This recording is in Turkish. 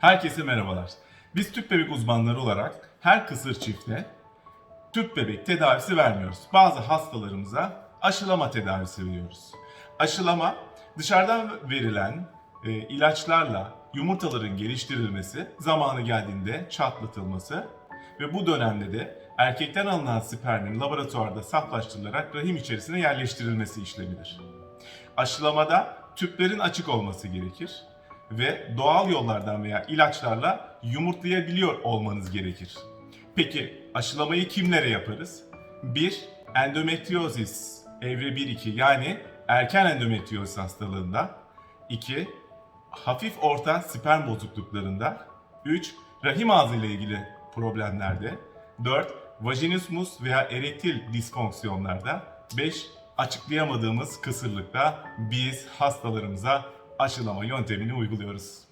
Herkese merhabalar. Biz tüp bebek uzmanları olarak her kısır çifte tüp bebek tedavisi vermiyoruz. Bazı hastalarımıza aşılama tedavisi veriyoruz. Aşılama dışarıdan verilen e, ilaçlarla yumurtaların geliştirilmesi, zamanı geldiğinde çatlatılması ve bu dönemde de erkekten alınan spermin laboratuvarda saflaştırılarak rahim içerisine yerleştirilmesi işlemidir. Aşılamada tüplerin açık olması gerekir ve doğal yollardan veya ilaçlarla yumurtlayabiliyor olmanız gerekir. Peki aşılamayı kimlere yaparız? 1. Endometriozis evre 1-2 yani erken endometriozis hastalığında. 2. Hafif orta sperm bozukluklarında. 3. Rahim ağzı ile ilgili problemlerde. 4. Vajinismus veya erektil disfonksiyonlarda. 5. Açıklayamadığımız kısırlıkta biz hastalarımıza aşılama yöntemini uyguluyoruz.